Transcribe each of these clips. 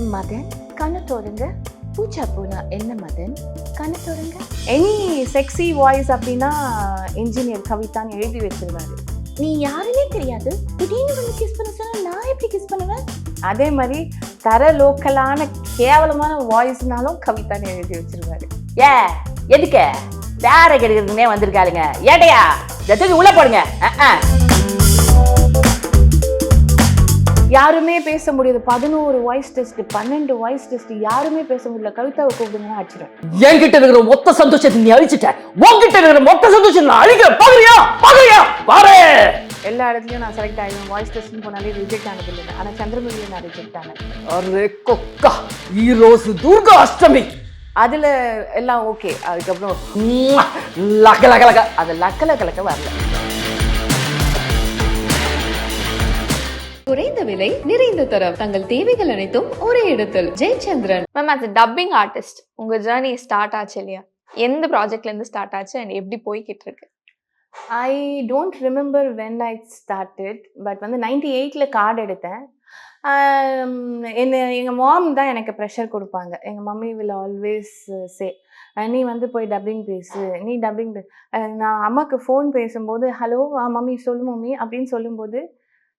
மதன் கண்ணை தொடங்க. பூச்சா போனா என்ன மதன் கண்ணை தொடங்க. எனி செக்ஸி வாய்ஸ் அப்படின்னா இன்ஜினியர் கவிதான்னு எழுதி வச்சிருவாரு. நீ யாருன்னே தெரியாது. திடீர்னு வந்து கிஸ் பண்ண சொன்னா நான் எப்படி கிஸ் பண்ணுவேன்? அதே மாதிரி தர லோக்கலான கேவலமான வாய்ஸ்னாலும் கவிதான்னு எழுதி வச்சிருவாரு. ஏ எதுக்கு? வேற கிடைக்கிறதுனே வந்திருக்காளுங்க. ஏட்டையா இதை தூக்கி உள்ள போடுங்க. அஹ், யாருமே பேச முடியாது. பதினோரு வாய்ஸ் டெஸ்ட் பன்னெண்டு வாய்ஸ் டெஸ்ட் யாருமே பேச முடியல. கவிதாவை கூப்பிடுங்கன்னா அடிச்சிடும் என்கிட்ட இருக்கிற மொத்த சந்தோஷத்தை நீ அழிச்சிட்ட. உன்கிட்ட இருக்கிற மொத்த சந்தோஷத்தை நான் அழிக்கிறேன் பாக்குறியா பாக்குறியா பாரு. எல்லா இடத்துலயும் நான் செலக்ட் ஆகிடும் வாய்ஸ் டெஸ்ட்னு போனாலே ரிஜெக்ட் ஆனது இல்லை. ஆனால் சந்திரமுகியை நான் ரிஜெக்ட் ஆனேன். அரே கொக்கா. ஈரோசு துர்கா அஷ்டமி. அதுல எல்லாம் ஓகே அதுக்கப்புறம் உம்மா, லக லக லக அது லக்க லக்க லக்க வரல. குறைந்த விலை நிறைந்த தரம். தங்கள் தேவைகள் அனைத்தும் ஒரே இடத்தில். Jayachandran. Ma'am a dubbing artist உங்க ஜேர்னி ஸ்டார்ட் ஆச்சு இல்லையா? எந்த ப்ராஜெக்ட்ல இருந்து ஸ்டார்ட் ஆச்சு அண்ட் எப்படி போய்கிட்டு இருக்கு? I don't remember when I started but வந்து நைன்டி எயிட்டில் கார்டு எடுத்தேன். ஆம், என்ன எங்கள் மாம் தான் எனக்கு ப்ரெஷர் கொடுப்பாங்க. எங்கள் மம்மி வில் ஆல்வேஸ் சே நீ வந்து போய் டப்பிங் பேசு. நீ டப்பிங் நான் அம்மாவுக்கு ஃபோன் பேசும்போது ஹலோ மம்மி சொல்லு மம்மி அப்படின்னு சொல்லும்போது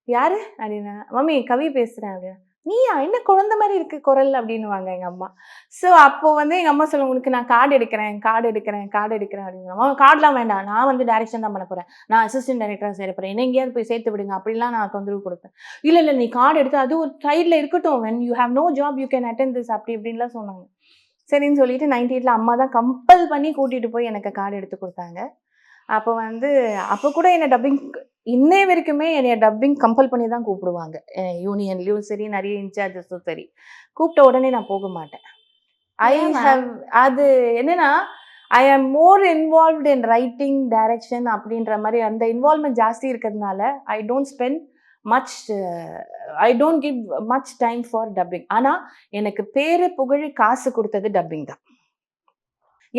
யாரு? அப்படின்னா மம்மி கவி பேசுகிறேன் அப்படின்னா. நீயா? என்ன குழந்தை மாதிரி இருக்கு குரல்? அப்படின்னுவாங்க எங்கள் அம்மா. ஸோ அப்போ வந்து எங்கள் அம்மா சொல்லுவாங்க உனக்கு நான் கார்டு எடுக்கிறேன் கார்டு எடுக்கிறேன் கார்டு எடுக்கிறேன். அப்படின்னு கார்டெலாம் வேண்டாம். நான் வந்து டைரக்ஷன் தான் பண்ண போகிறேன் நான் அசிஸ்டன்ட் டைரக்டராக சேர போகிறேன் என்ன எங்கேயாவது போய் சேர்த்து விடுங்க. அப்படிலாம் நான் தொந்தரவு கொடுப்பேன். இல்லை இல்லை நீ கார்டு எடுத்து அது ஒரு சைடில் இருக்கட்டும். When you have no job you can attend this அப்படி இப்படின்லாம் சொன்னாங்க. சரின்னு சொல்லிட்டு நைன்டி எயிட்டில் அம்மா தான் கம்பல் பண்ணி கூட்டிகிட்டு போய் எனக்கு கார்டு எடுத்து கொடுத்தாங்க. அப்போ வந்து அப்போ கூட என்னை டப்பிங் இன்னை வரைக்குமே என்னை டப்பிங் கம்பல் பண்ணி தான் கூப்பிடுவாங்க யூனியன்லேயும் சரி நிறைய இன்சார்ஜஸும் சரி. கூப்பிட்ட உடனே நான் போக மாட்டேன். ஐ? ஹவ் அது என்னன்னா I am more involved in writing direction அப்படின்ற மாதிரி அந்த இன்வால்மெண்ட் ஜாஸ்தி இருக்கிறதுனால I don't spend much I don't give much time for dubbing ஆனால் எனக்கு பேரு புகழ் காசு கொடுத்தது டப்பிங் தான்.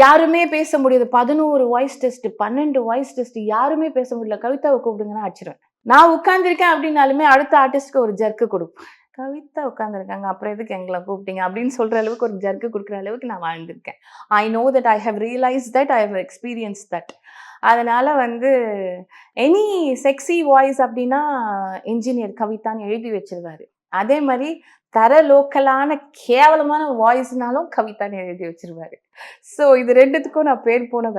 யாருமே பேச முடியாது. பதினோரு வாய்ஸ் டெஸ்ட் பன்னெண்டு வாய்ஸ் டெஸ்ட் யாருமே பேச முடியல. கவிதாவை கூப்பிடுங்கன்னா அடிச்சிருவேன். நான் உட்காந்துருக்கேன் அப்படின்னாலுமே அடுத்த ஆர்டிஸ்ட்க்கு ஒரு ஜர்க்கு கொடுப்பேன் கவிதா உட்காந்துருக்காங்க அப்புறம் எதுக்கு எங்களை கூப்பிட்டீங்க? அப்படின்னு சொல்ற அளவுக்கு ஒரு ஜர்க்கு கொடுக்குற அளவுக்கு நான் வாழ்ந்திருக்கேன். I know that I have realise that I have experience that அதனால வந்து எனி செக்ஸி வாய்ஸ் அப்படின்னா இன்ஜினியர் கவிதான்னு எழுதி வச்சிருவாரு. அதே மாதிரி தர லோக்கலான கேவலமான வாய்ஸ்னாலும் கவிதான்னு எழுதி வச்சிருவாரு. ஸோ இது ரெண்டுத்துக்கும் நான் பேர் போனவ.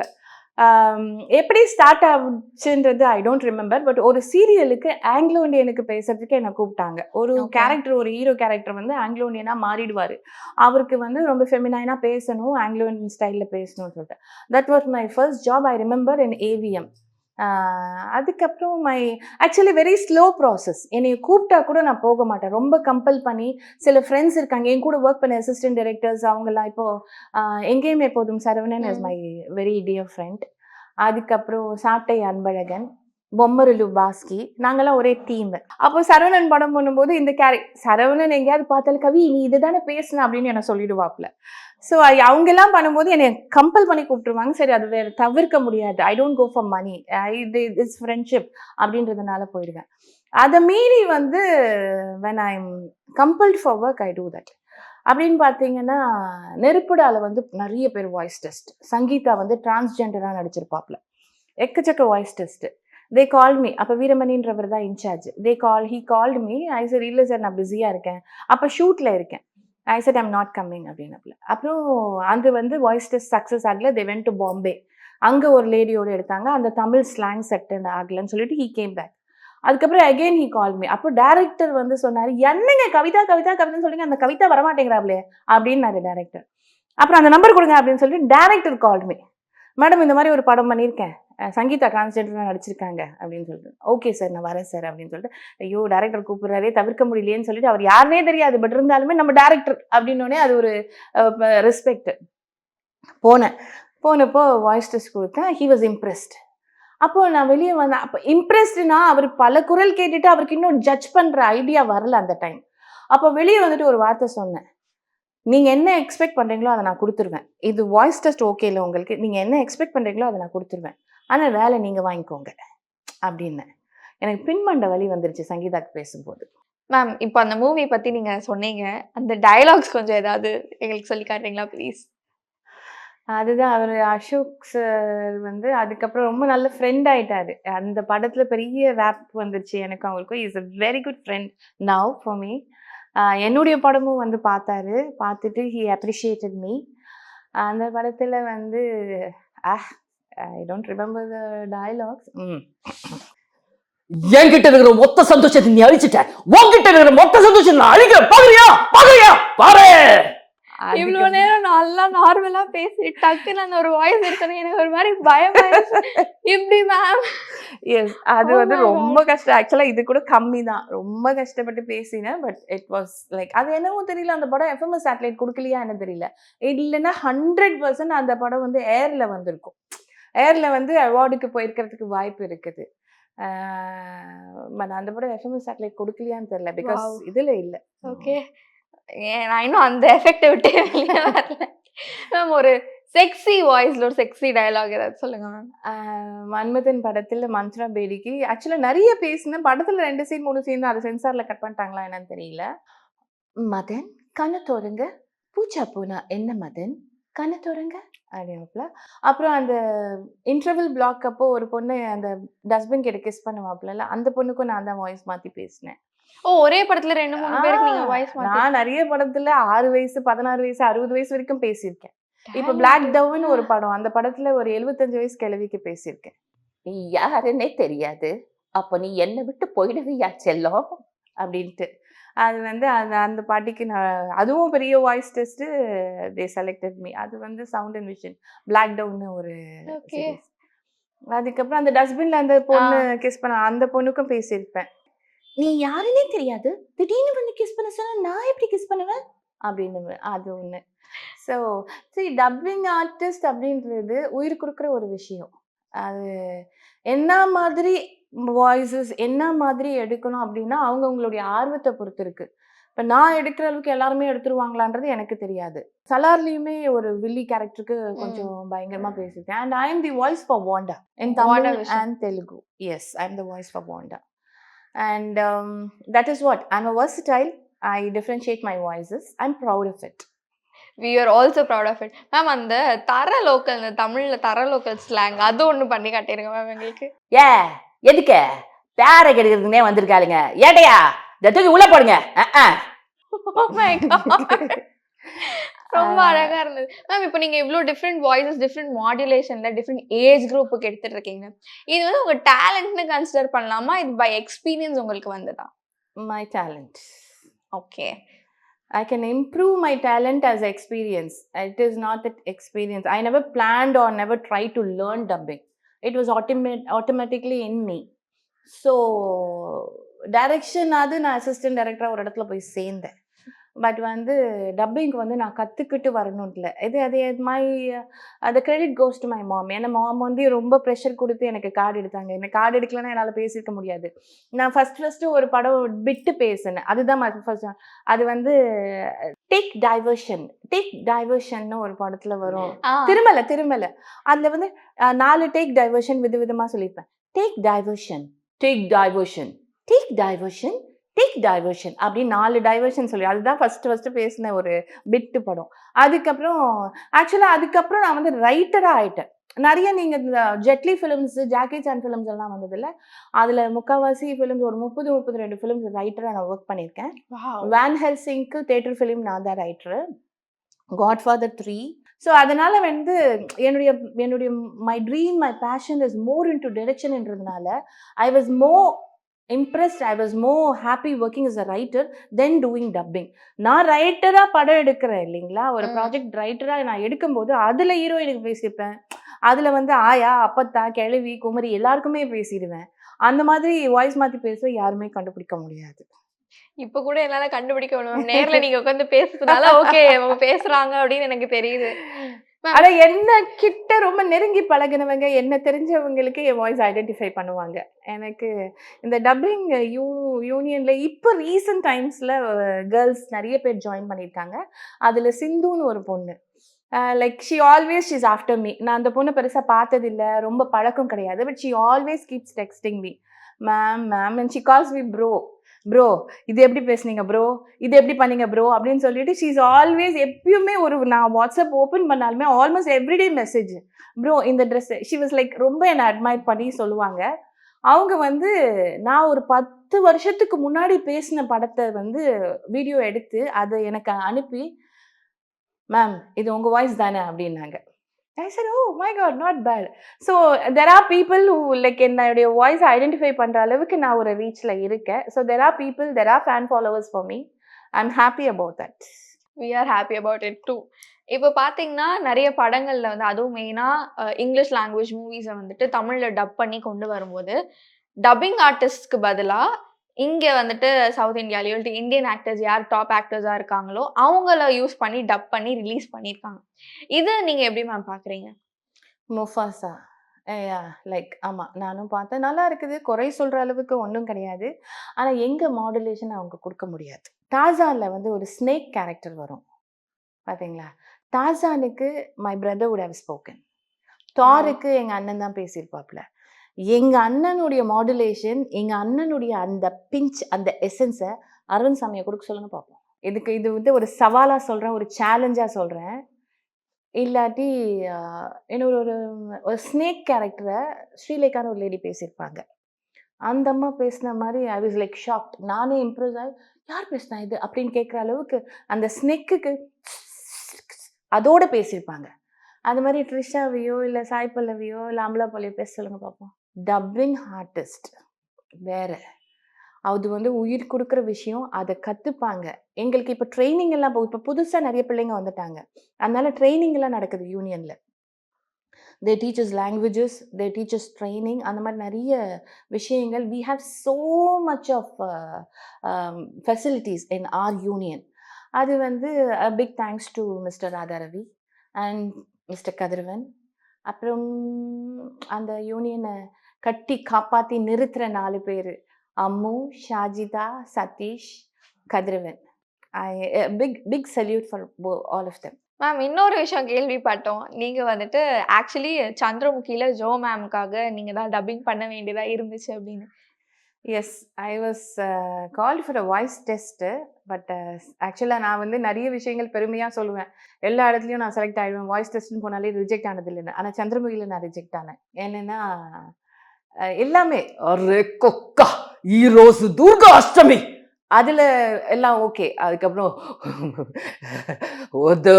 ஆம், எப்படி ஸ்டார்ட் ஆச்சுன்றது ஐ டோன்ட் ரிமெம்பர் பட் ஒரு சீரியலுக்கு ஆங்கிலோ இண்டியனுக்கு பேசுறதுக்கு என்னை கூப்பிட்டாங்க. ஒரு. கேரக்டர் ஒரு ஹீரோ கேரக்டர் வந்து ஆங்கிலோ இண்டியனாக மாறிடுவார். அவருக்கு வந்து ரொம்ப ஃபெமினைனாக பேசணும் ஆங்கிலோ இண்டியன் ஸ்டைலில் பேசணும்னு சொல்லிட்டு. That was my first job I remember in AVM அதுக்கப்புறம் my actually very slow process என்னை கூப்பிட்டா கூட நான் போக மாட்டேன். ரொம்ப கம்பல் பண்ணி சில ஃப்ரெண்ட்ஸ் இருக்காங்க. என் கூட ஒர்க் பண்ண அசிஸ்டன்ட் டைரக்டர்ஸ் அவங்கெல்லாம் இப்போ ஆஹ் Engeyum Eppodhum Saravanan is hmm. My very dear friend அதுக்கப்புறம் சாட்டை அன்பழகன். பொம்மருலு பாஸ்கி நாங்கெல்லாம் ஒரே டீம் அப்போ சரவணன் படம் பண்ணும்போது இந்த கேரி சரவணன் எங்கேயாவது பார்த்தாலும் கவி நீ இதுதானே பேசுன? அப்படின்னு என்ன சொல்லிடுவாப்ல ஸோ அவங்கெல்லாம் பண்ணும்போது என்னை கம்பல் பண்ணி கூப்பிட்டுருவாங்க. சரி அது வேறு தவிர்க்க முடியாது. I don't go for money I it's friendship அப்படின்றதுனால போயிடுவேன். அதை மீறி வந்து when I am compelled for work I do that அப்படின்னு பார்த்தீங்கன்னா நெருப்புடால வந்து நிறைய பேர் வாய்ஸ் டெஸ்ட் சங்கீதா வந்து டிரான்ஸ்ஜெண்டராக நடிச்சிருப்பாப்ல எக்கச்சக்க voice test they call me அப்போ வீரமணின்றவர் தான் incharge they call he called me I sir இல்லை சார் நான் பிஸியாக இருக்கேன். அப்போ ஷூட்டில் இருக்கேன். I said I'm not coming அப்படின்னப்பல. அப்புறம் அது வந்து வாய்ஸ் டெஸ்ட் சக்ஸஸ் ஆகல. தே வென்ட் டு பாம்பே அங்கே ஒரு லேடியோடு எடுத்தாங்க. அந்த தமிழ் ஸ்லாங் செட் ஆகலன்னு சொல்லிட்டு ஹீ கேம் பேக் அதுக்கப்புறம் அகைன் ஹீ கால் மீ அப்போ டேரக்டர் வந்து சொன்னார் என்னங்க கவிதா கவிதா கவிதான்னு சொல்லிங்க அந்த கவிதா வரமாட்டேங்கிறாப்லே. அப்படின்னாரு டேரக்டர் அப்புறம் அந்த நம்பர் கொடுங்க அப்படின்னு சொல்லிட்டு டேரக்டர் கால் மீ மேடம் இந்த மாதிரி ஒரு படம் பண்ணியிருக்கேன். சங்கீதா டிரான்ஸ்ஜெண்டராக நடிச்சிருக்காங்க அப்படின்னு சொல்லிட்டு. ஓகே சார் நான் வரேன் சார் அப்படின்னு சொல்லிட்டு. ஐயோ டேரக்டர் கூப்பிடுறாரே தவிர்க்க முடியலையேன்னு சொல்லிட்டு அவர் யாருனே தெரியாது. பட் இருந்தாலுமே நம்ம டேரக்டர் அப்படின்னோடனே அது ஒரு ரெஸ்பெக்ட் போனேன். போனப்போ வாய்ஸ் டெஸ்ட் கொடுத்தேன். ஹி வாஸ் இம்ப்ரெஸ்ட் அப்போ நான் வெளியே வந்தேன். அப்போ இம்ப்ரெஸ்டுனா அவர் பல குரல் கேட்டுட்டு அவருக்கு இன்னும் ஜட்ஜ் பண்ணுற ஐடியா வரல அந்த டைம் அப்போ வெளியே வந்துட்டு ஒரு வார்த்தை சொன்னேன். நீங்கள் என்ன எக்ஸ்பெக்ட் பண்ணுறீங்களோ அதை நான் கொடுத்துருவேன். இது வாய்ஸ் டெஸ்ட் ஓகே இல்லை உங்களுக்கு. நீங்கள் என்ன எக்ஸ்பெக்ட் பண்ணுறீங்களோ அதை நான் கொடுத்துருவேன். ஆனால் வேலை நீங்கள் வாங்கிக்கோங்க. அப்படின்னு. எனக்கு பின்மண்ட வலி வந்துருச்சு சங்கீதாக்கு பேசும்போது. மேம் இப்போ அந்த மூவி பத்தி நீங்க சொன்னீங்க. அந்த டயலாக்ஸ் கொஞ்சம் ஏதாவது எங்களுக்கு சொல்லி காட்டுறீங்களா ப்ளீஸ் அதுதான் அவர் அசோக் சார் வந்து அதுக்கப்புறம் ரொம்ப நல்ல ஃப்ரெண்ட் ஆயிட்டாரு. அந்த படத்துல பெரிய ரேப் வந்துருச்சு எனக்கு அவங்களுக்கும் is a very good friend now for me என்னுடைய படமும் வந்து பார்த்தாரு. பார்த்துட்டு ஹி அப்ரிஷியேட்டட் மீ அந்த படத்துல வந்து I don't remember the dialogues என்கிட்ட இருக்கிற மொத்த சந்தோஷத்தை நீ அழிச்சிட்ட. உன்கிட்ட இருக்கிற மொத்த சந்தோஷத்தை நான் அழிக்கிறேன் பாக்குறியா பாக்குறியா பாரு! இவ்வளவு நேரம் நல்லா நார்மலா பேசி டக்குன்னு அந்த ஒரு வாய்ஸ் இருக்கணும். எனக்கு ஒரு மாதிரி பயம் இப்படி மேம் எஸ் அது Oh வந்து. ரொம்ப கஷ்டம். ஆக்சுவலா இது கூட கம்மி தான். ரொம்ப கஷ்டப்பட்டு பேசினேன் பட் இட் வாஸ் லைக் அது என்னவோ தெரியல. அந்த படம் எஃப்எம்எஸ் சேட்டலைட் கொடுக்கலையா என்ன தெரியல. இல்லைன்னா ஹண்ட்ரட் பர்சன்ட் அந்த படம் வந்து ஏர்ல வந்திருக்கும். ஏர்ல வந்து அவார்டுக்கு போயிருக்கிறதுக்கு வாய்ப்பு இருக்குது. பட் அந்த படம் எஃப்எம்எஸ் சேட்டலைட் கொடுக்கலையான்னு தெரியல. பிகாஸ். இதுல இல்ல. ஓகே நான் இன்னும் அந்த எஃபெக்ட் விட்டே வெளியே வரல. மேம் ஒரு செக்ஸி வாய்ஸ்ல ஒரு செக்ஸி டயலாக் ஏதாவது சொல்லுங்க மேம். மன்மதன் படத்துல மந்த்ரா பேடிக்கு ஆக்சுவலா நிறைய பேசினேன் படத்துல ரெண்டு சீன் மூணு சீன் அது சென்சார்ல கட் பண்ணிட்டாங்களா என்னன்னு தெரியல. மதன் கண்ணை தோறுங்க பூச்சா பூனா என்ன மதன்? கண்ணை தோறுங்க அப்படின்னுப்ல அப்புறம் அந்த இன்டர்வல் பிளாக் அப்போ ஒரு பொண்ணு அந்த டஸ்ட்பின் கிட்ட கிஸ் பண்ணுவாப்ல அந்த பொண்ணுக்கும் நான் தான் வாய்ஸ் மாத்தி பேசினேன். ஓ ஒரே படத்துல ரெண்டு மூணு பேருக்கு நீங்க வாய்ஸ் நான் நிறைய படத்துல ஆறு வயசு பதினாறு வயசு அறுபது வயசு வரைக்கும் பேசியிருக்கேன். இப்ப பிளாக் டவுன் ஒரு படம் அந்த படத்துல ஒரு எழுபத்தஞ்சு வயசு கிழவிக்கு பேசியிருக்கேன். நீ யாருன்னே தெரியாது. அப்ப நீ என்னை விட்டு போயிடுவியா செல்லம்? அப்படின்ட்டு. அது வந்து அந்த அந்த பாட்டிக்கு நான் அதுவும் பெரிய voice test they selected me அது வந்து சவுண்ட் அண்ட் விஷன் பிளாக் டவுன்னு ஒரு. அதுக்கப்புறம் அந்த டஸ்ட்பின்ல அந்த பொண்ணு கிஸ் பண்ண அந்த பொண்ணுக்கும் பேசியிருப்பேன். நீ யாருன்னே தெரியாது. திடீர்னு வந்து கிஸ் பண்ண சொன்னா நான் எப்படி கிஸ் பண்ணுவேன்? அப்படின்னு அது ஒன்று ஸோ சரி டப்பிங் ஆர்டிஸ்ட் அப்படின்றது உயிர் கொடுக்குற ஒரு விஷயம். அது என்ன மாதிரி வாய்ஸஸ் என்ன மாதிரி எடுக்கணும் அப்படின்னா அவங்கவுங்களுடைய ஆர்வத்தை பொறுத்து இருக்கு இப்போ நான் எடுக்கிற அளவுக்கு எல்லாருமே எடுத்துருவாங்களான்றது எனக்கு தெரியாது. சலார்லயுமே ஒரு வில்லி கேரக்டருக்கு கொஞ்சம் பயங்கரமா பேசியிருக்கேன். And I am the voice for Wanda in Tamil. And Telugu yes I am the voice for Wanda and that is what I am a versatile. I differentiate my voices I am proud of it we are also proud of it ma'am அந்த தர local தமிழ்ல தர local slang அது ஒண்ணு பண்ணி காட்டிருங்க ma'am எங்களுக்கு. ஏ எதுக்கு பேரை கெடுக்கிறதுனே வந்திருக்காளுங்க ஏட்டையா இதை தூக்கி உள்ள போடுங்க. Oh. ரொம்ப. அழகா இருந்தது மேம் இப்போ நீங்க இவ்ளோ டிஃப்ரெண்ட் வாய்ஸஸ் டிஃப்ரெண்ட் மாடுலேஷன்ல டிஃப்ரெண்ட் ஏஜ் குரூப்புக்கு எடுத்துட்டு இருக்கீங்க இது வந்து உங்க டேலண்ட்னு கன்சிடர் பண்ணலாமா இது பை எக்ஸ்பீரியன்ஸ் உங்களுக்கு வந்ததா my talent okay I can improve my talent as experience. It is not that experience. I never planned or never tried to learn dubbing. It was automate automatically in me so direction அது நான் assistant டைரக்டராக ஒரு இடத்துல போய் சேர்ந்தேன் but வந்து டப்பிங்க்கு வந்து நான் கற்றுக்கிட்டு வரணும் இல்லை. இது அது மை அந்த credit goes to my mom ஏன்னா மாம் வந்து ரொம்ப ப்ரெஷர் கொடுத்து எனக்கு கார்டு எடுத்தாங்க. எனக்கு கார்டு எடுக்கலன்னா என்னால் பேசியிருக்க முடியாது. நான் ஃபஸ்ட் ஃபஸ்ட்டு ஒரு படம் விட்டு பேசினேன். அதுதான் ஃபர்ஸ்ட் அது வந்து டேக் டைவர்ஷன் டேக் டைவர்ஷன்னு ஒரு படத்துல வரும். திருமலை திருமலை. அதுல வந்து நாலு டேக் டைவர்ஷன் வித விதமா சொல்லியிருப்பேன். Take diversion take diversion take diversion take diversion அப்படின்னு நாலு டைவர்ஷன் சொல்லி அதுதான் ஃபர்ஸ்ட் ஃபர்ஸ்ட் பேசின ஒரு பிட்டு படம். அதுக்கப்புறம் ஆக்சுவலாக அதுக்கப்புறம் நான் வந்து ரைட்டராக ஆயிட்டேன். நிறைய நீங்கள் இந்த Jet Li films Jackie Chan films எல்லாம் வந்ததில்ல. அதில் முக்கால்வாசி ஃபிலிம்ஸ் ஒரு முப்பது முப்பது ரெண்டு ஃபிலிம்ஸ் ரைட்டராக நான் ஒர்க் பண்ணியிருக்கேன். வேன் ஹெல்சிங்க்கு தேட்டர் ஃபிலிம் நான் தான் ரைட்டரு காட்ஃபாதர் த்ரீ ஸோ அதனால வந்து என்னுடைய என்னுடைய my dream my passion is more in to டிரெக்ஷன்ன்றதுனால I was more impressed I was more happy working is a writer then doing dubbing நான் ரைட்டராக படம் எடுக்கிறேன் இல்லைங்களா? ஒரு. ப்ராஜெக்ட் ரைட்டராக நான் எடுக்கும்போது அதில் ஹீரோயினுக்கு பேசியிருப்பேன். அதில் வந்து ஆயா அப்பத்தா கிழவி குமரி எல்லாருக்குமே பேசிடுவேன். அந்த மாதிரி வாய்ஸ் மாற்றி பேச யாருமே கண்டுபிடிக்க முடியாது. இப்ப கூட என்னால கண்டுபிடிக்க முடியும். நேர்ல நீங்க உட்காந்து பேசுறதுனால ஓகே அவங்க பேசுறாங்க அப்படின்னு எனக்கு தெரியுது. ஆனா என்ன கிட்ட ரொம்ப நெருங்கி பழகினவங்க என்ன தெரிஞ்சவங்களுக்கு என் வாய்ஸ் ஐடென்டிஃபை பண்ணுவாங்க. எனக்கு இந்த டப்பிங் யூ யூனியன்ல இப்போ ரீசன்ட் டைம்ஸ்ல கேர்ள்ஸ் நிறைய பேர் ஜாயின் பண்ணியிருக்காங்க அதுல சிந்துன்னு ஒரு பொண்ணு. Like she always she's after me நான் அந்த பொண்ணை பெருசாக பார்த்ததில்ல. ரொம்ப பழக்கம் கிடையாது. But she always keeps texting me ma'am ma'am and she calls me bro bro இது எப்படி பேசுனீங்க ப்ரோ இது எப்படி பண்ணீங்க ப்ரோ அப்படின்னு சொல்லிட்டு ஷீ இஸ் ஆல்வேஸ் எப்பயுமே ஒரு நான் வாட்ஸ்அப் ஓப்பன் பண்ணாலுமே ஆல்மோஸ்ட் எவ்ரிடே மெசேஜ் ப்ரோ இந்த ட்ரெஸ் ஷி வாஸ் லைக் ரொம்ப என்னை அட்மையர் பண்ணி சொல்லுவாங்க. அவங்க வந்து நான் ஒரு பத்து வருஷத்துக்கு முன்னாடி பேசின படத்தை வந்து வீடியோ எடுத்து அதை எனக்கு அனுப்பி மேம் இது உங்கள் வாய்ஸ் தானே? அப்படின்னாங்க. I sir oh my God not bad so there are people who like என்னுடைய வாய்ஸ் ஐடென்டிஃபை பண்ணுற அளவுக்கு நான் ஒரு ரீச்சில் இருக்கேன். So there are people there are fan followers for me I am happy about that we are happy about it too இப்போ பார்த்தீங்கன்னா நிறைய படங்களில் வந்து அதுவும் மெயினாக இங்கிலீஷ் லாங்குவேஜ் மூவிஸை வந்துட்டு தமிழில் டப் பண்ணி கொண்டு வரும்போது டப்பிங் ஆர்டிஸ்ட்க்கு பதிலாக இங்கே வந்துட்டு சவுத் இந்தியாலேயோ இல்லை இந்தியன் ஆக்டர்ஸ் யார் டாப் ஆக்டர்ஸாக இருக்காங்களோ அவங்கள யூஸ் பண்ணி டப் பண்ணி ரிலீஸ் பண்ணியிருக்காங்க இது நீங்கள் எப்படி மேம் பார்க்குறீங்க முஃபாசா ஏயா லைக் ஆமாம் நானும் பார்த்தேன் நல்லா இருக்குது. குறை சொல்கிற அளவுக்கு ஒன்றும் கிடையாது. ஆனால் எங்கள் மாடுலேஷன் அவங்க கொடுக்க முடியாது. டாசானில் வந்து ஒரு ஸ்னேக் கேரக்டர் வரும். பாத்தீங்களா? டாசானுக்கு my brother would have spoken தாருக்கு எங்கள் அண்ணன் தான் பேசியிருப்பாப்புல. எங்கள் அண்ணனுடைய மாடுலேஷன் எங்கள் அண்ணனுடைய அந்த பிஞ்ச் அந்த எசன்ஸை அருண் சாமியை கொடுக்க சொல்லுங்க பார்ப்போம் இதுக்கு இது வந்து ஒரு சவாலாக சொல்கிறேன் ஒரு சேலஞ்சாக சொல்கிறேன் இல்லாட்டி ஆஹ், இன்னொரு ஒரு ஒரு ஸ்னேக் கேரக்டரை ஸ்ரீலேகான்னு ஒரு லேடி பேசியிருப்பாங்க. அந்த அம்மா பேசின மாதிரி ஐ வாஸ் லைக் ஷாக்ட் நானே இம்ப்ரூவ் ஆகி யார் பேசினா இது? அப்படின்னு கேட்குற அளவுக்கு அந்த ஸ்னெக்குக்கு அதோட பேசியிருப்பாங்க. அது மாதிரி ட்ரிஷாவையோ இல்லை சாய் பல்லவியோ இல்லை அமலா பல்லியோ பேச சொல்லுங்க பார்ப்போம் டப்பிங் ஆர்டிஸ்ட் வேற. அது வந்து உயிர் கொடுக்குற விஷயம் அதை கற்றுப்பாங்க எங்களுக்கு இப்போ ட்ரைனிங் எல்லாம் இப்போ புதுசாக நிறைய பிள்ளைங்க வந்துட்டாங்க. அதனால ட்ரைனிங் எல்லாம் நடக்குது யூனியனில் they teachers languages they teachers training அந்த மாதிரி நிறைய விஷயங்கள். We have so much of facilities in our union அது வந்து big thanks to mister Radharavi and mister Kathiravan அப்புறம் அந்த யூனியனை கட்டி காப்பாற்றி நிறுத்துகிற நாலு பேர். Ammu Shajitha Sathish Kathiravan. I big big salute for all of them ma'am இன்னொரு விஷயம் கேள்விப்பட்டோம். நீங்கள் வந்துட்டு ஆக்சுவலி சந்திரமுகியில் ஜோ மேம்காக நீங்கள் தான் டப்பிங் பண்ண வேண்டியதாக இருந்துச்சு அப்படின்னு. Yes I was call for a voice test but ஆக்சுவலாக நான் வந்து நிறைய விஷயங்கள் பெருமையாக சொல்லுவேன். எல்லா இடத்துலையும் நான் செலக்ட் ஆகிடுவேன் வாய்ஸ் டெஸ்ட்னு போனாலே ரிஜெக்ட் ஆனது இல்லைன்னு. ஆனால் சந்திரமுகியில் நான் ரிஜெக்ட் ஆனேன். என்னென்னா எல்லாமே. அரே கொக்கா! ஈரோசு துர்கா அஷ்டமி. அதில் எல்லாம் ஓகே. அதுக்கப்புறம் ஒது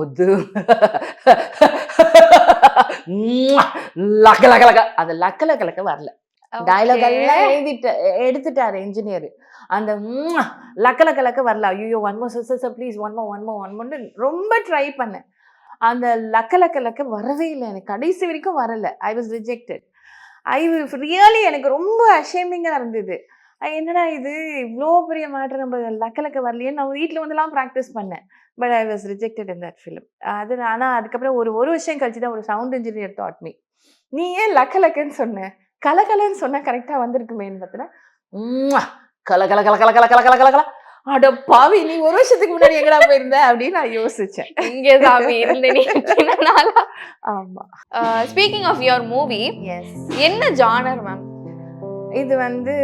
ஒது. லக்க லக்க லக்க. அந்த லக்க லக்க லக்க வரல. டயலாக் எல்லாம் எழுதிட்டு எடுத்துட்டார் இன்ஜினியர் அந்த லக்க லக்க லக்க வரல. ஐயோ one more sister sir please one more one more one மோன்னு ரொம்ப ட்ரை பண்ணேன். அந்த லக்க லக்க லக்க வரவே இல்லை. எனக்கு கடைசி வரைக்கும் வரல. I was rejected I really எனக்கு ரொம்ப அஷேமிங்காக இருந்தது என்னடா இது இவ்வளோ பெரிய மேட்ரு நம்ம லக்க லக்க வரலையே நான் வீட்டில் வந்துலாம் ப்ராக்டிஸ் பண்ணேன் but I was rejected in that film அது ஆனால் அதுக்கப்புறம் ஒரு ஒரு விஷயம் கழிச்சு தான் ஒரு சவுண்ட் இன்ஜினியர் தாட் மீ நீ ஏன் லக்க லக்கன்னு சொன்ன கலகலன்னு சொன்னால் கரெக்டாக வந்திருக்குமேன்னு பார்த்தீங்கன்னா கல கல கல கல கல கல கல கல அட பாவி நீ ஒரு வருஷத்துக்கு முன்னாடி எங்கடா போயிருந்த? அப்படின்னு நான் யோசிச்சேன். இங்கே சாமி இருந்து நீ இத்தனை நாளா ஆமா speaking of your movie yes என்ன ஜானர் மேம் இது வந்து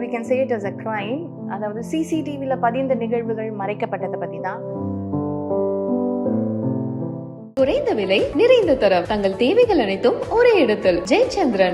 we can say it as a crime அதாவது சிசிடிவியில் பதிந்த நிகழ்வுகள் மறைக்கப்பட்டதை பற்றி தான். குறைந்த விலை நிறைந்த தரம். தங்கள் தேவைகள் அனைத்தும் ஒரே இடத்தில். ஜெயச்சந்திரன்.